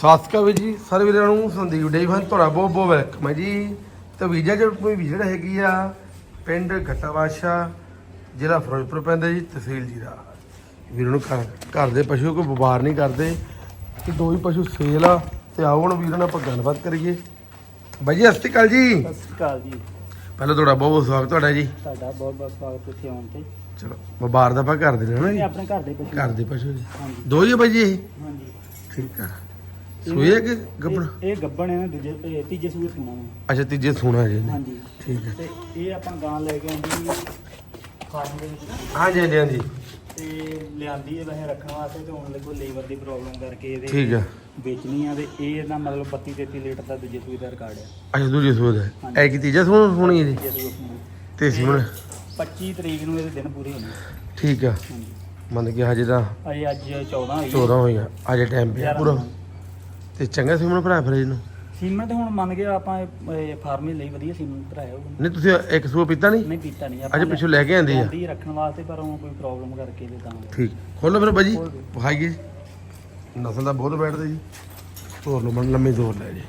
ਸਾਸਕਾ ਵੀ ਜੀ ਸਾਰੇ ਵੀਰਾਂ ਨੂੰ ਸੰਦੀਪ ਡੇ ਫਨ ਤੁਹਾਡਾ ਬਹੁਤ ਬਹੁਤ ਵੈਲਕਮ ਹੈ ਜੀ। ਤੇ ਵੀਜ਼ਾ ਜੋ ਕੋਈ ਵਿਜੜ ਹੈਗੀ ਆ ਪਿੰਡ ਘਟਾਵਾਸ਼ਾ ਜ਼ਿਲ੍ਹਾ ਫਿਰੋਜ਼ਪੁਰ ਪੈਂਦਾ ਜੀ ਤਹਿਸੀਲ ਜੀਰਾ। ਵੀਰਾਂ ਨੂੰ ਘਰ ਘਰ ਦੇ ਪਸ਼ੂ ਕੋਈ ਵਪਾਰ ਨਹੀਂ ਕਰਦੇ ਤੇ ਦੋ ਹੀ ਪਸ਼ੂ ਸੇਲ ਆ ਤੇ ਆਓ ਹੁਣ ਵੀਰਾਂ ਨਾਲ ਆਪਾਂ ਗੱਲਬਾਤ ਕਰੀਏ। ਬਾਈ ਜੀ ਸਤਿ ਸ਼੍ਰੀ ਅਕਾਲ ਜੀ। ਸਤਿ ਸ਼੍ਰੀ ਅਕਾਲ ਜੀ। ਪਹਿਲਾਂ ਤੁਹਾਡਾ ਬਹੁਤ ਬਹੁਤ ਸਵਾਗਤ ਤੁਹਾਡਾ ਜੀ। ਤੁਹਾਡਾ ਬਹੁਤ ਬਹੁਤ ਸਵਾਗਤ ਇੱਥੇ ਆਉਣ ਤੇ। ਚਲੋ ਵਪਾਰ ਦਾ ਆਪਾਂ ਨਾ ਇਹ ਜੀ। ਆਪਣੇ ਘਰ ਦੇ ਪਸ਼ੂ। ਘਰ ਦੇ ਪਸ਼ੂ ਜੀ। ਦੋ ਹੀ ਆ ਬਾਈ ਜੀ ਹਾਂਜੀ। ਠੀਕ ਆ। ਸੂਏ ਆ ਕਿ ਗੱਬਣ? ਇਹ- ਇਹ ਗੱਬਣ ਹੈ ਨਾ ਦੂਜੇ ਇਹ ਤੀਜੇ ਸੂਏ ਸੁਣਾ ਅੱਛਾ ਤੀਜੇ ਸੂਣਾ ਜੀ। ਇਹਨੇ। ਹਾਂਜੀ। ਠੀਕ ਹੈ ਤੇ ਇਹ ਆਪਾਂ ਗਾਂ ਲੈ ਕੇ ਆਂਦੀ ਫਾਰਮ ਦੇ ਵਿੱਚ। ਨਾ ਹਾਂਜੀ ਹਾਂਜੀ ਹਾਂਜੀ। ਤੇ ਲਿਆਂਦੀ ਹੈ ਵੈਸੇ ਰੱਖਣ ਵਾਸਤੇ ਤੇ ਹੁਣ ਲਈ ਕੋਈ ਲੇਬਰ ਦੀ ਪ੍ਰੋਬਲਮ ਕਰਕੇ ਇਹਦੇ ਠੀਕ ਆ। ਵੇਚਣੀ ਆ ਤੇ ਇਹ ਨਾ ਮਤਲਬ 32 33 ਲੀਟਰ ਦਾ ਦੂਜੇ ਸੂਏ ਦਾ ਰਿਕਾਰਡ ਆ ਅੱਛਾ ਦੂਜੇ ਸੂਏ ਦਾ। ਐ ਕੀ ਤੀਜਾ ਸੂਣਾ ਹੋਣੀ ਹੈ ਜੀ। ਤੀਜੇ ਸੂਏ ਸੁਣਾ ਤੇ ਸੂਣਾ। 25 ਤਰੀਕ ਨੂੰ ਇਹਦੇ ਦਿਨ ਪੂਰੇ ਹੋਣੇ ਠੀਕ ਆ। ਹਾਂਜੀ। ਮੰਨ ਕੇ ਹਜੇ ਤਾਂ ਅਜੇ ਅੱਜ 14 ਹੋਈ 14 ਹੋਈਆਂ ਅਜੇ ਟਾਈਮ ਪਿਆ ਪੂਰਾ। ਤੇ ਚੰਗਾ ਸੂਣਾ ਭਰਾ ਫਿਰ ਇਹਨੂੰ? ਸੀਮਨ ਤੇ ਹੁਣ ਮੰਨ ਗਿਆ ਆਪਾਂ ਫਾਰਮਿੰਗ ਲਈ ਵਧੀਆ ਸੀਮਨ ਭਰਾਇਆ ਹੋਊਗਾ। ਨਹੀਂ ਤੁਸੀਂ ਇੱਕ ਸੂਆ ਪੀਤਾ ਨਹੀਂ? ਨਹੀਂ ਪੀਤਾ ਨਹੀਂ। ਅਜੇ ਪਿੱਛੋਂ ਲੈ ਕੇ ਆਂਦੀ ਆ। ਲਿਆਂਦੀ ਰੱਖਣ ਵਾਸਤੇ ਪਰ ਉਹ ਕੋਈ ਪ੍ਰੋਬਲਮ ਕਰਕੇ ਤੇ ਤਾਂ। ਠੀਕ। ਖੋਲੋ ਫਿਰ ਬਾਜੀ। ਜੀ ਨਸਲ ਦਾ ਬਹੁਤ ਬੈਠਦੇ ਜੀ ਤੋਰ ਲਓ ਮਨ ਲੰਮੀ ਤੋਰ ਲੈ ਜੀ।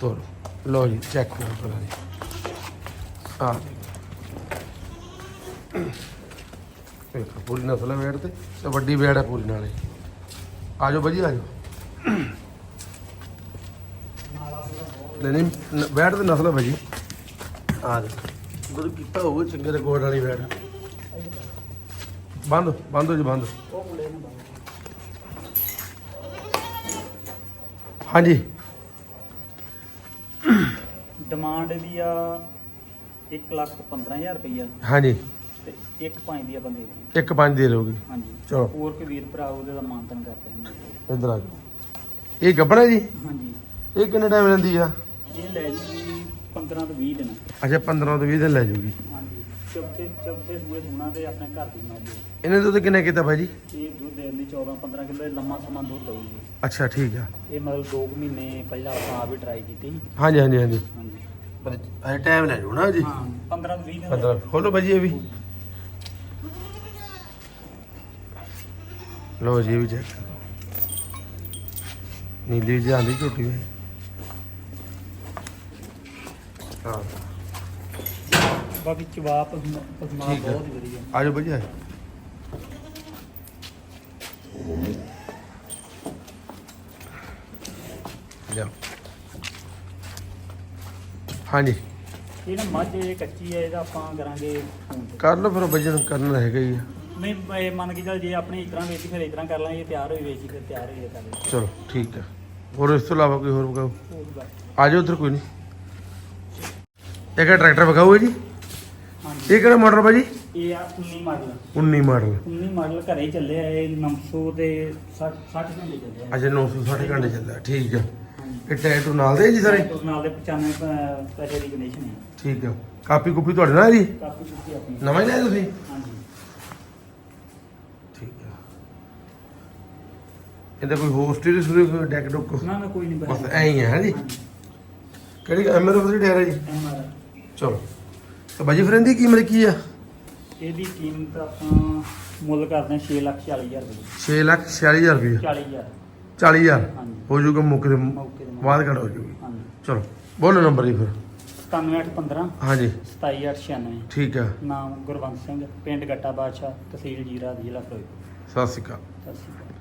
ਤੋਰ। ਲਓ ਜੀ ਚੈੱਕ ਕਰੋ ਪਹਿਲਾਂ ਜੀ। ਆ ਇੱਕ ਪੂਰੀ ਨਸਲ ਹੈ ਬੈਠ ਤੇ ਤੇ ਵੱਡੀ ਬੈੜ ਹੈ ਪੂਰੀ ਨਾਲੇ। ਆ ਜਾਓ ਬਾਜੀ ਆ ਜਾਓ ਨਹੀਂ ਨਹੀਂ ਬੈਠ ਤੇ ਨਸਲ ਹੈ ਬਾਜੀ ਆ ਜਾ ਦੁੱਧ ਕੀਤਾ ਹੋਊਗਾ ਚੰਗੇ ਰਿਕਾਰਡ ਵਾਲੀ ਬੈਠ ਬੰਦ ਬੰਦ ਹੋ ਜੀ ਬੰਦ। ਹਾਂਜੀ। ਡਿਮਾਂਡ ਦੀ ਆ 1 ਲੱਖ 15000 ਰੁਪਈਆ। ਹਾਂਜੀ। ਤੇ 1 5 ਦੀ ਆਪਾਂ ਦੇ। ਦਿੰਦੇ ਇੱਕ ਪੰਜ ਦੇ ਲੋਗੇ ਹਾਂਜੀ। ਚਲੋ। ਹੋਰ ਕੋਈ ਵੀਰ ਭਰਾ ਉਹਦੇ ਦਾ ਮਾਨਤਨ ਕਰਦੇ ਹਾਂ ਇੱਧਰ ਆ ਜਾਓ। ਇਹ ਗੱਬਣਾ ਜੀ? ਹਾਂਜੀ। ਇਹ ਕਿੰਨੇ ਟਾਈਮ ਲੈਂਦੀ ਆ? ਇਹ ਲੈ ਜੀ 15 ਤੋਂ 20 ਦਿਨ। ਅੱਛਾ 15 ਤੋਂ 20 ਦਿਨ ਲੈ ਜੂਗੀ। ਹਾਂਜੀ। ਚੌਥੇ ਚੌਥੇ ਸੂਏ ਸੋਣਾ ਤੇ ਆਪਣੇ ਘਰ ਦੀ ਹੈ। ਇਹਨੇ ਦੁੱਧ ਕਿੰਨੇ ਕੀਤਾ ਭਾਜੀ ਇਹ ਦੁੱਧ ਦੇਣ ਦੀ 14 15 ਕਿਲੋ ਲੰਮਾ ਸਮਾਂ ਦੁੱਧ ਦਊਗੀ। ਅੱਛਾ ਠੀਕ ਆ। ਇਹ ਮਤਲਬ 2 ਮਹੀਨੇ ਪਹਿਲਾਂ ਆਪਾਂ ਆਪ ਹੀ ਟਰਾਈ ਕੀਤੀ ਸੀ। ਹਾਂਜੀ ਹਾਂਜੀ ਹਾਂਜੀ। ਹਾਂਜੀ। ਪਰ ਅਜੇ ਟਾਈਮ ਲੈ ਜੂ ਨਾ ਜੀ। ਹਾਂ 15 ਤੋਂ 20 ਦਿਨ। 15 ਖੋਲੋ ਭਾਜੀ ਇਹ ਵੀ। ਲਓ ਜੀ ਵੀ ਚੈੱਕ ਨੀਲੀ ਜਾਂਦੀ ਝੋਟੀ ਵੇ। ਹਾਂ। ਬਾਕੀ ਚਵਾ ਪਸਮਾ ਪਸਮਾ ਠੀਕ ਹੈ। ਬਹੁਤ ਹੀ ਵਧੀਆ। ਆ ਜਾਓ ਭਾਜੀ ਆ ਜਾਓ। ਲਿਆਓ। ਹਾਂਜੀ। ਇਹ ਨਾ ਮੱਝ ਇਹ ਕੱਚੀ ਹੈ ਇਹਦਾ ਆਪਾਂ ਕਰਾਂਗੇ ਫੋਨ ਤੇ। ਕਰ ਲਓ ਫਿਰ ਵਜਨ ਕਰਨਾ ਹੈਗਾ ਹੀ ਆ। ਨਹੀਂ ਇਹ ਮੰਨ ਕੇ ਚੱਲ ਜੇ ਆਪਣੀ ਇਸ ਤਰ੍ਹਾਂ ਵੇਚੀ ਫਿਰ ਇਸ ਤਰ੍ਹਾਂ ਕਰ ਲਾਂਗੇ ਤਿਆਰ ਹੋਈ ਵੇਚੀ ਫਿਰ ਤਿਆਰ ਹੋਈ ਕਰ ਲਾਂਗੇ। ਚਲੋ ਠੀਕ ਹੈ। ਹੋਰ ਇਸ ਤੋਂ ਇਲਾਵਾ ਕੋਈ ਹੋਰ ਬਕਾਓ ਉਹ ਵੀ ਬਸ। ਆ ਜਾਓ ਉਧਰ ਕੋਈ ਨਹੀਂ। ਇਹ ਟਰੈਕਟਰ ਬਕਾਓ ਜੀ। ਹਾਂਜੀ। ਇਹ ਕਿਹੜਾ ਮਾਡਲ ਭਾਜੀ? ਇਹ ਆ 19 ਮਾਡਲ 19 ਮਾਡਲ 19 ਮਾਡਲ ਘਰੇ ਹੀ ਚੱਲਿਆ ਇਹ 900 ਤੇ 60 60 ਘੰਟੇ ਚੱਲਿਆ ਅੱਛਾ 960 ਘੰਟੇ ਚੱਲਦਾ ਠੀਕ ਆ। ਹਾਂਜੀ। ਇਹ ਟਾਇਰ ਟੂ ਨਾਲ ਦੇ ਜੀ ਸਾਰੇ? ਉਸ ਨਾਲ ਦੇ 95 ਪ- ਪੈਸੇ ਦੀ ਕੰਡੀਸ਼ਨ ਹੈ ਠੀਕ ਆ। ਕਾਪੀ ਕੁਪੀ ਤੁਹਾਡੇ ਨਾਲ ਹੈ ਜੀ? ਕਾਫੀ ਕੁੱਤੀ ਆਪਣੀ। ਨਵਾਂ ਹੀ ਲਿਆ ਤੁਸੀਂ? ਹਾਂਜੀ ਠੀਕ ਆ ਇਹਦਾ ਕੋਈ ਹੋਸਟਰੀ ਸੁਰੀ ਕੋਈ ਡੈਕ ਡੁੱਕ? ਨਾ ਨਾ ਕੋਈ ਨਹੀਂ ਬਸ ਐਂ ਹੀ ਹੈ ਹੈ ਜੀ ਕਿਹੜੀ ਐਮਐਲ ਦੀ ਟਾਇਰ ਹੈ ਜੀ? ਚਲੋ। ਤਾਂ ਬਾਜੀ ਫਿਰ ਇਹਦੀ ਕੀਮਤ ਕੀ ਆ? ਇਹਦੀ ਕੀਮਤ ਆਪਾਂ ਮੁੱਲ ਕਰਦੇ ਹਾਂ 6 ਲੱਖ 40 ਹਜ਼ਾਰ ਰੁਪਏ। 6 ਲੱਖ 46000 ਰੁਪਏ। 40 ਹਜ਼ਾਰ। 40000 ਹਾਂਜੀ। ਹੋ ਜਾਊਗਾ ਮੌਕੇ ਦੇ ਬਾਅਦ ਘੜ ਹੋ ਜਾਊਗੀ। ਹਾਂਜੀ। ਚਲੋ ਬੋਲੋ ਨੰਬਰ ਜੀ ਫਿਰ। 97815 ਹਾਂਜੀ। 27896 ਠੀਕ ਆ। ਨਾਮ ਗੁਰਵੰਤ ਸਿੰਘ ਪਿੰਡ ਗੱਟਾ ਬਾਦਸ਼ਾਹ ਤਹਿਸੀਲ ਜੀਰਾ ਜ਼ਿਲ੍ਹਾ ਫਿਰੋਜ਼ਪੁਰ। ਸਤਿ ਸ਼੍ਰੀ ਅਕਾਲ। ਸਤਿ ਸ਼੍ਰੀ ਅਕਾਲ।